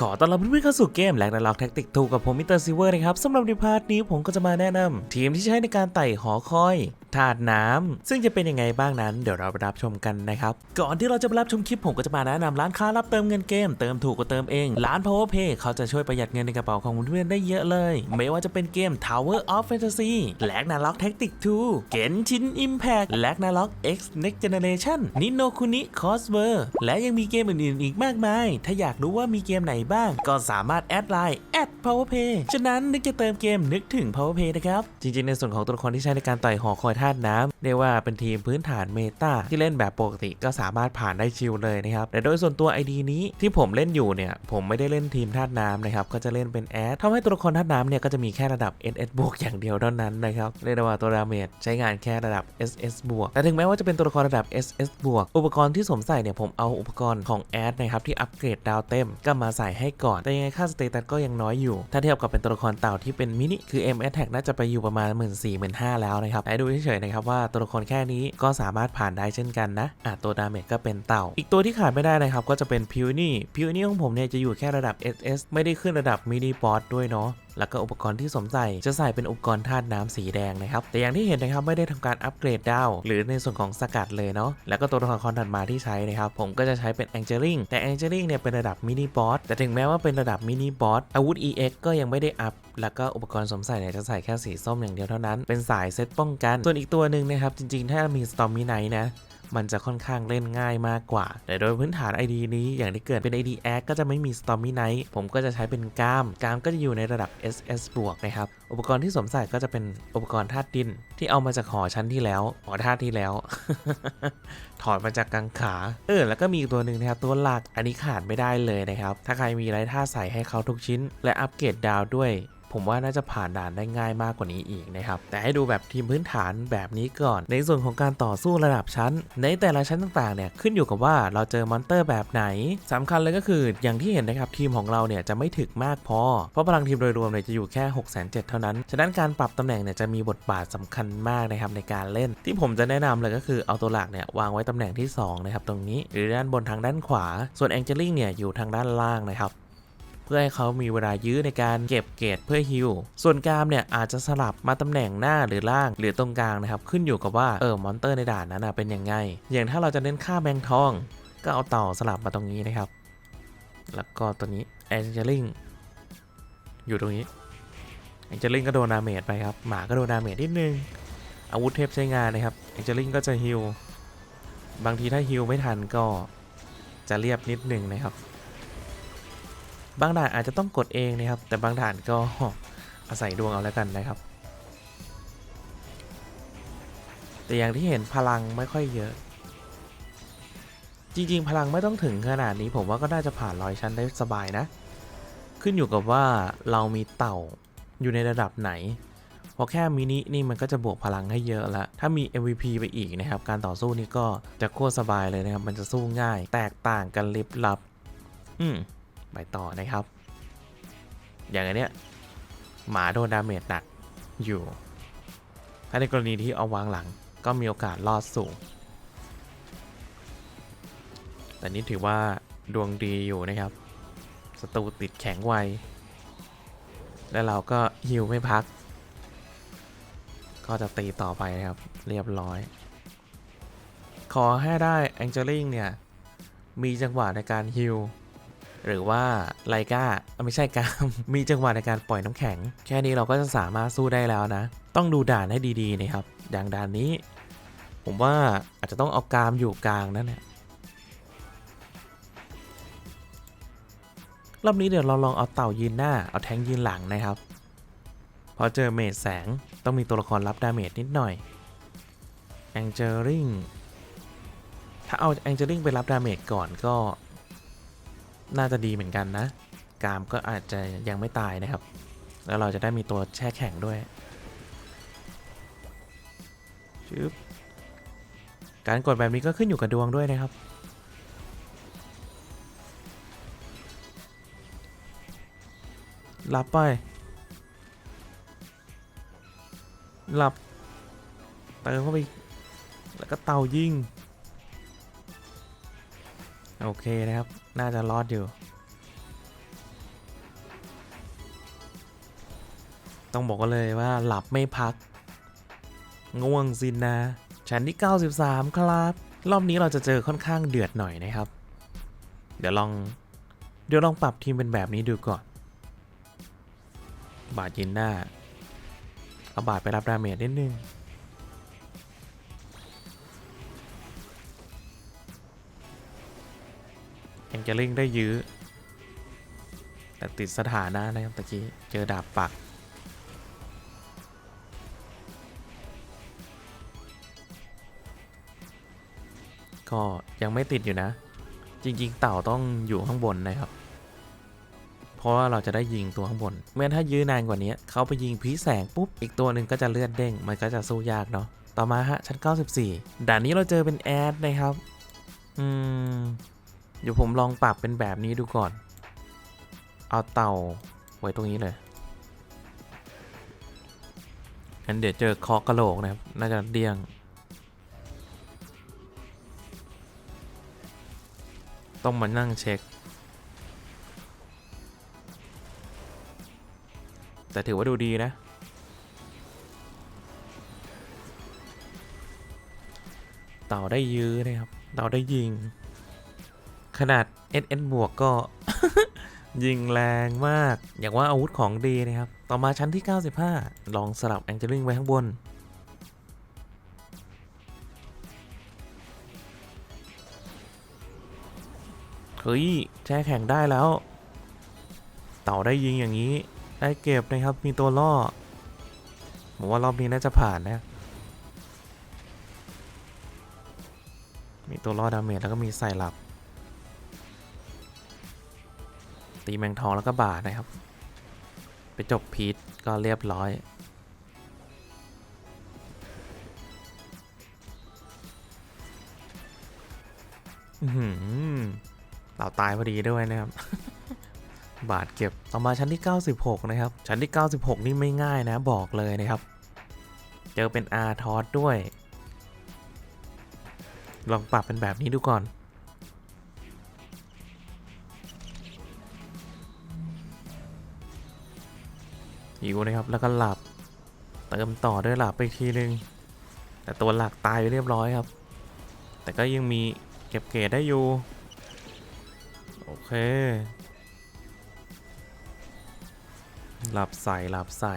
ขอต้อนรับเพื่อนๆเข้าสู่เกมแลกนาล็อกแท็กติกทูกับผมมิสเตอร์ซิเวอร์นะครับสำหรับในพาร์ทนี้ผมก็จะมาแนะนำทีมที่ใช้ในการไต่หอคอย ธาตุน้ำซึ่งจะเป็นยังไงบ้างนั้นเดี๋ยวเราไปรับชมกันนะครับ ก่อนที่เราจะไปรับชมคลิปผมก็จะมาแนะนำร้านค้ารับเติมเงินเกม เติมถูกก็เติมเอง ร้าน Power Pay เขาจะช่วยประหยัดเงินในกระเป๋าของเพื่อนได้เยอะเลย ไม่ว่าจะเป็นเกม Tower of Fantasy แลกนาล็อกแท็กติก2 Genshin Impact แลกนาล็อก X Next Generation Nino Kuni Cosver และยังมีเกมอื่นๆ อีกมากมาย ถ้าอยากรู้ว่ามีเกมไหนบ้าง ก็สามารถแอดไลน์ แอด powerpay ฉะนั้นนึกจะเติมเกมนึกถึง powerpay นะครับ จริงๆ ในส่วนของตัวละครที่ใช้ในการต่อยหอคอยธาตุน้ำเรียกว่าเป็นทีมพื้นฐานเมตาที่เล่นแบบปกติก็สามารถผ่านได้ชิลเลยนะครับ แต่โดยส่วนตัว ID นี้ที่ผมเล่นอยู่เนี่ย ผมไม่ได้เล่นทีมธาตุน้ำนะครับ ก็จะเล่นเป็นแอดทำให้ตัวละครธาตุน้ำเนี่ยก็จะมีแค่ระดับ SS บวกอย่างเดียวเท่านั้นนะครับเรียกได้ว่าตัวดาเมจใช้งานแค่ระดับ SS บวกแต่ถึงแม้ว่าจะเป็นตัวละครระดับ SS บวกอุปกรณ์ที่สวมใส่เนี่ยผมเอาอุปกรณ์ของแอดนะครับที่อัปเกรดดาวเต็มก็มาใส่ให้ก่อนแต่ยังไงค่าสเตตัสก็ยังน้อยอยู่ ถ้าเทียบกับเป็นตัวละครเต่าที่เป็นมินิ คือ M Attack น่าจะไปอยู่ประมาณ 1 4 0 0 0 0 5แล้วนะครับแต่ดูเฉยๆนะครับว่าตัวละครแค่นี้ก็สามารถผ่านได้เช่นกันนะอะตัวดาเมจก็เป็นเต่า อีกตัวที่ขาดไม่ได้นะครับก็จะเป็นพิวนี่พิวนี่ของผมเนี่ยจะอยู่แค่ระดับ SS ไม่ได้ขึ้นระดับมินิบอสด้วยเนาะแล้วก็อุปกรณ์ที่สมใส่จะใส่เป็นอุปกรณ์ธาตุน้ำสีแดงนะครับ แต่อย่างที่เห็นนะครับไม่ได้ทำการอัปเกรดดาว หรือในส่วนของสกัดเลยเนาะแล้วก็ตัวละครถัดมาที่ใช้นะครับ ผมก็จะใช้เป็นแองเจลิงแต่แองเจลิงเนี่ยเป็นระดับมินิบอสแต่ถึงแม้ว่าเป็นระดับมินิบอสอาวุธ EX ก็ยังไม่ได้อัพ แล้วก็อุปกรณ์สวมใส่เนี่ยจะใส่แค่สีส้มอย่างเดียวเท่านั้น เป็นสายเซตป้องกัน ส่วนอีกตัวหนึ่งนะครับ จริงๆ ถ้ามี Stormy Night นะ มันจะค่อนข้างเล่นง่ายมากกว่า แต่โดยพื้นฐาน ID นี้อย่างที่เกิดเป็น ID a c ก็จะไม่มี Stormy Night ผมก็จะใช้เป็นกล้ามกล้ามก็จะอยู่ในระดับ SS บวกนะครับ อุปกรณ์ที่สวมใส่ก็จะเป็นอุปกรณ์ธาตุดิน ที่เอามาจากหอชั้นที่แล้วหอธาตุที่แล้ว ถอดมาจากกังขาเออแล้วก็มีอีกตัวหนึ่งนะครับตัวหลักอันนี้ขาดไม่ได้เลยนะครับถ้าใครมีไรท่าใส่ให้เขาทุกชิ้น และอัปเกรดดาวด้วย ผมว่าน่าจะผ่านด่านได้ง่ายมากกว่านี้อีกนะครับ แต่ให้ดูแบบทีมพื้นฐานแบบนี้ก่อน ในส่วนของการต่อสู้ระดับชั้น ในแต่ละชั้นต่างๆเนี่ยขึ้นอยู่กับว่าเราเจอมอนเตอร์แบบไหนสำคัญเลยก็คืออย่างที่เห็นนะครับทีมของเราเนี่ยจะไม่ถึกมากพอ เพราะพลังทีมโดยรวมเนี่ยจะอยู่แค่6 7 0 0 0เท่านั้น ฉะนั้นการปรับตำแหน่งเนี่ยจะมีบทบาทสำคัญมากนะครับในการเล่น ที่ผมจะแนะนำเลยก็คือเอาตัวหลักเนี่ยวางไว้ตำแหน่งที่สองนะครับตรงนี้หรือด้านบนทางด้านขวา ส่วนแองเจลิงเนี่ยอยู่ทางด้านล่างนะครับ พื่อให้เขามีเวลายื้อในการเก็บเกรดเพื่อฮิลส่วนกรามเนี่ยอาจจะสลับมาตำแหน่งหน้าหรือล่าง หรือตรงกลางนะครับขึ้นอยู่กับว่าเออมอนเตอร์ในด่านนั้นเป็นยังไง อย่างถ้าเราจะเน้นค่าแบงค์ทอง ก็เอาเต่าสลับมาตรงนี้นะครับ แล้วก็ตัวนี้แองเจลิงอยู่ตรงนี้แองเจลิงก็โดนดาเมจไปครับ หมาก็โดนดาเมจนิดนึง อาวุธเทพใช้งานนะครับแองเจลิงก็จะฮิลบางทีถ้าฮิลไม่ทันก็จะเรียบนิดนึงนะครับ บางด่านอาจจะต้องกดเองนะครับ แต่บางด่านก็อาศัยดวงเอาแล้วกันนะครับ แต่อย่างที่เห็นพลังไม่ค่อยเยอะ จริงๆ พลังไม่ต้องถึงขนาดนี้ผมว่าก็น่าจะผ่านร้อยชั้นได้สบายนะ ขึ้นอยู่กับว่าเรามีเต่าอยู่ในระดับไหนพราะแค่มินินี่มันก็จะบวกพลังให้เยอะละ ถ้ามี MVP ไปอีกนะครับ การต่อสู้นี่ก็จะโคตรสบายเลยนะครับ มันจะสู้ง่าย แตกต่างกันลิบลับ อืม ไปต่อนะครับ อย่างอันเนี้ยหมาโดนดาเมจหนักอยู่ ถ้าในกรณีที่เอาวางหลังก็มีโอกาสรอดสูง แต่นี่ถือว่าดวงดีอยู่นะครับศัตรูติดแข็งไว แล้วเราก็ฮิวไม่พัก ก็จะตีต่อไปนะครับ เรียบร้อย ขอให้ได้แองเจลิงเนี่ย มีจังหวะในการฮิว หรือว่าไลกาไม่ใช่กาม มีจังหวะในการปล่อยน้ำแข็ง แค่นี้เราก็จะสามารถสู้ได้แล้วนะ ต้องดูด่านให้ดีๆนะครับอย่างด่านนี้ ผมว่าอาจจะต้องเอากามอยู่กลางนั่นแหละรอบนี้เดี๋ยวเราลองเอาเต่ายืนหน้า เอาแทงยืนหลังนะครับ พอเจอเมจแสงต้องมีตัวละครรับดาเมจนิดหน่อยแองเจลิงถ้าเอาแองเจลิงไปรับดาเมจก่อนก็ น่าจะดีเหมือนกันนะ กามก็อาจจะยังไม่ตายนะครับ แล้วเราจะได้มีตัวแช่แข็งด้วยชึบการกดแบบนี้ก็ขึ้นอยู่กับดวงด้วยนะครับรับไป หลับเติมเข้าไปอีแล้วก็เตายิง โอเคนะครับ น่าจะรอดอยู่ ต้องบอกกันเลยว่าหลับไม่พัก ง่วงสินนะ ชั้นที่ 93 ครับ รอบนี้เราจะเจอค่อนข้างเดือดหน่อยนะครับ เดี๋ยวลอง เดี๋ยวลองปรับทีมเป็นแบบนี้ดูก่อน บาดยินหน้าเอาบาดไปรับดาเมจนิดนึง แองเจลิงได้ยื้อ แต่ติดสถานะนะครับตะกี้ เจอดาบปัก ก็ยังไม่ติดอยู่นะ จริง ๆ เต่าต้องอยู่ข้างบนนะครับ เพราะว่าเราจะได้ยิงตัวข้างบน เมื่อถ้ายื้อนานกว่านี้เขาไปยิงผีแสงปุ๊บ อีกตัวหนึ่งก็จะเลือดเด้ง มันก็จะสู้ยากเนาะ ต่อมาฮะชั้น 94 ด่านนี้เราเจอเป็นแอดนะครับ อืม เดี๋ยวผมลองปรับเป็นแบบนี้ดูก่อน เอาเต่าไว้ตรงนี้เลยงั้นเดี๋ยวเจอคอกระโหลกนะครับ น่าจะเดี้ยง ต้องมานั่งเช็ค แต่ถือว่าดูดีนะเต่าได้ยื้อนะครับเต่าได้ยิง ขนาด SN บวกก็ ยิงแรงมาก อยากว่าอาวุธของดีนะครับ ต่อมาชั้นที่ 95 ลองสลับแองเจลิงไว้ข้างบน เฮ้ย แช่แข็งได้แล้ว เต่าได้ยิงอย่างนี้ ได้เก็บนะครับ มีตัวล่อผมว่ารอบนี้น่าจะผ่านนะ มีตัวล่อดาเมจแล้วก็มีใส่หลับ ตีแมงทองแล้วก็บาดนะครับ ไปจบพีทก็เรียบร้อย อื้อหือเราตายพอดีด้วยนะครับ บาดเก็บต่อมาชั้นที่ 96 นะครับ ชั้นที่ 96 นี่ไม่ง่ายนะบอกเลยนะครับ เจอเป็นอาทอสด้วย ลองปรับเป็นแบบนี้ดูก่อน หิวนะครับ แล้วก็หลับ เติมต่อด้วยหลับไปอีกทีนึง แต่ตัวหลักตายไปเรียบร้อยครับ แต่ก็ยังมีเก็บเกรดได้อยู่ โอเค หลับใส่หลับใส่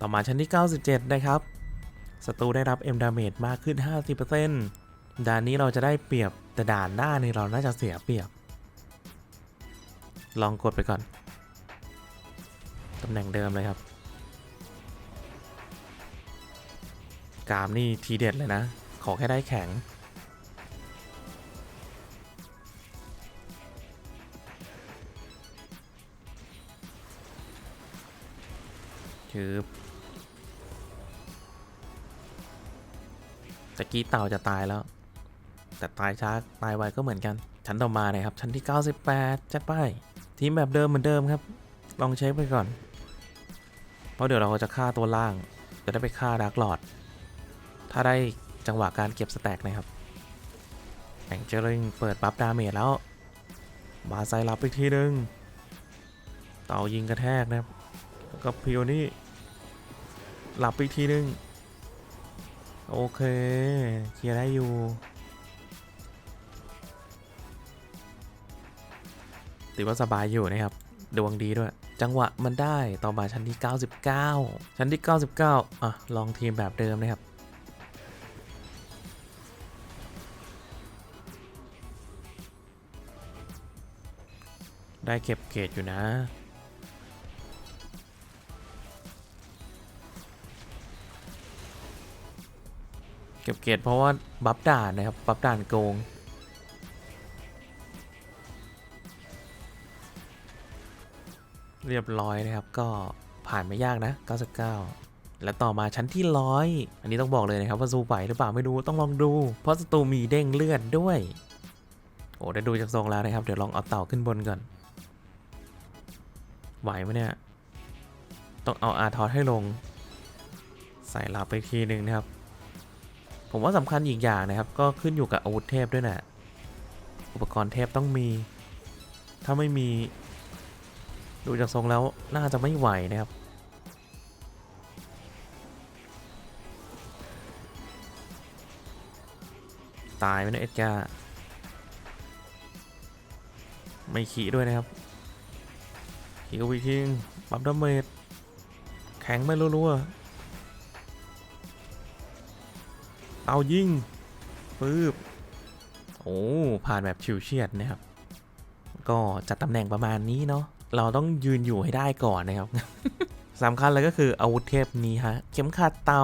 ต่อมาชั้นที่ 97 นะครับศัตรูได้รับ M damage มากขึ้น 50%ด่านนี้เราจะได้เปรียบแต่ด่านหน้านี่เราน่าจะเสียเปรียบ ลองกดไปก่อน ตำแหน่งเดิมเลยครับ กามนี่ทีเด็ดเลยนะ ขอแค่ได้แข็งคือตะกี้เต่าจะตายแล้ว แต่ตายช้า ตายไวก็เหมือนกัน ชั้นต่อมาเลยครับ ชั้นที่ 98จัดไป ทีมแบบเดิมเหมือนเดิมครับ ลองเช็คไปก่อน เพราะเดี๋ยวเราจะฆ่าตัวล่าง จะได้ไปฆ่าดาร์กหลอด ถ้าได้จังหวะการเก็บสแต็กนะครับแองเจลิงเปิดบัฟดาเมจแล้ว บาไซรับอีกทีหนึ่งเต่ายิงกระแทกนะครับแล้วก็พิโอนี่หลับอีกทีหนึ่งโอเค เคลียร์ได้อยู่ ถือว่าสบายอยู่นะครับ ดวงดีด้วย จังหวะมันได้ต่อมาชั้นที่ 99 ชั้นที่ 99 อะ ลองทีมแบบเดิมนะครับได้เก็บเกรดอยู่นะ เก็บเกรดเพราะว่าบัฟด่านนะครับ บัฟด่านโกง เรียบร้อยนะครับ ก็ผ่านไม่ยากนะ 99 และต่อมาชั้นที่ร้อยอันนี้ต้องบอกเลยนะครับว่าสู้ไหวหรือเปล่าไม่รู้ต้องลองดู เพราะศัตรูมีเด้งเลือดด้วยโอ้ได้ดูจากทรงแล้วนะครับ เดี๋ยวลองเอาเต่าขึ้นบนก่อน ไหวไหมเนี่ย ต้องเอาอาทอสให้ลง ใส่หลับไปทีหนึ่งนะครับ ผมว่าสำคัญอีกอย่างนะครับ ก็ขึ้นอยู่กับอาวุธเทพด้วยนะอุปกรณ์เทพต้องมี ถ้าไม่มี ดูจากทรงแล้วน่าจะไม่ไหวนะครับ ตายไหมเนะเอ็ดการ์ไม่ขี่ด้วยนะครับขี่กับวิคิงปับดาเมจแข็งไม่รัวๆเตายิงปึ๊บโอ้ ผ่านแบบชิวเฉียดนะครับ ก็จัดตำแหน่งประมาณนี้เนาะ เราต้องยืนอยู่ให้ได้ก่อนนะครับสำคัญเลยก็คืออาวุธเทพนี้ฮะ เข็มขัดเตา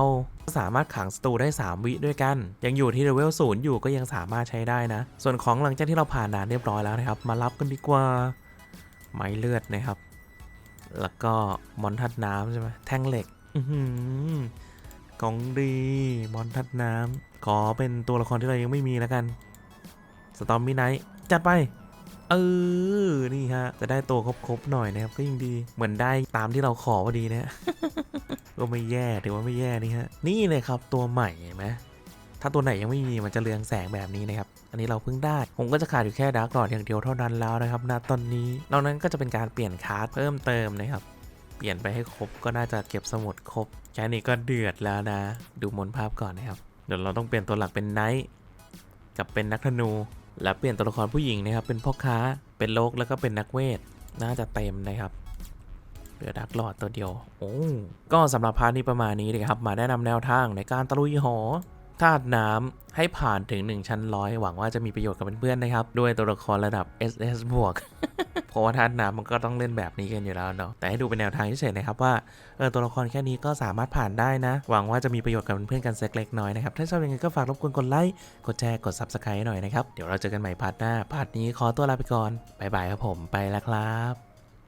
สามารถขังศัตรูได้ 3 วิด้วยกัน ยังอยู่ที่เลเวลศูนย์อยู่ก็ยังสามารถใช้ได้นะ ส่วนของหลังจากที่เราผ่านด่านเรียบร้อยแล้วนะครับ มารับกันดีกว่า ไม้เลือดนะครับ แล้วก็มอนทัดน้ำใช่ไหมแท่งเหล็กอือหือกองดีมอนทัดน้ำขอเป็นตัวละครที่เรายังไม่มีแล้วกันสตอมมี่ไนท์จัดไป เออ นี่ฮะ จะได้ตัวครบๆหน่อยนะครับก็ยิ่งดี เหมือนได้ตามที่เราขอพอดีนะ ก็ไม่แย่ถือว่าไม่แย่นี่ฮะ นี่เลยครับตัวใหม่เห็นไหมถ้าตัวไหนยังไม่มีมันจะเรืองแสงแบบนี้นะครับ อันนี้เราเพิ่งได้ ผมก็จะขาดอยู่แค่ดาร์กหลอดอย่างเดียวเท่านั้นแล้วนะครับณตอนนี้ นอกนั้นก็จะเป็นการเปลี่ยนคาร์ดเพิ่มเติมนะครับ เปลี่ยนไปให้ครบก็น่าจะเก็บสมุดครบ แค่นี้ก็เดือดแล้วนะ ดูมนภาพก่อนนะครับ เดี๋ยวเราต้องเปลี่ยนตัวหลักเป็นไนท์กับเป็นนักธนู และเปลี่ยนตัวละครผู้หญิงนะครับ เป็นพ่อค้าเป็นโลกแล้วก็เป็นนักเวท น่าจะเต็มนะครับเหลือดักหลอดตัวเดียว โอ้ ก็สำหรับพาร์ทนี้ประมาณนี้นะครับ มาแนะนำแนวทางในการตะลุยหอ ธาตุน้ำให้ผ่านถึง 1 ชั้นร้อยหวังว่าจะมีประโยชน์กับเพื่อนๆนะครับ ด้วยตัวละครระดับ SS บวกเพราะว่าธาตุน้ำมันก็ต้องเล่นแบบนี้กันอยู่แล้วเนาะแต่ให้ดูเป็นแนวทางเฉยๆนะครับว่าเออตัวละครแค่นี้ก็สามารถผ่านได้นะ หวังว่าจะมีประโยชน์กับเพื่อนๆกันสักเล็กน้อยนะครับถ้าชอบยังไงก็ฝากรบกวนกดไลค์กดแชร์กด Subscribe หน่อยนะครับเดี๋ยวเราเจอกันใหม่พาร์ทหน้าพาร์ทนี้ขอตัวลาไปก่อนบายบายครับผมไปแล้วครับ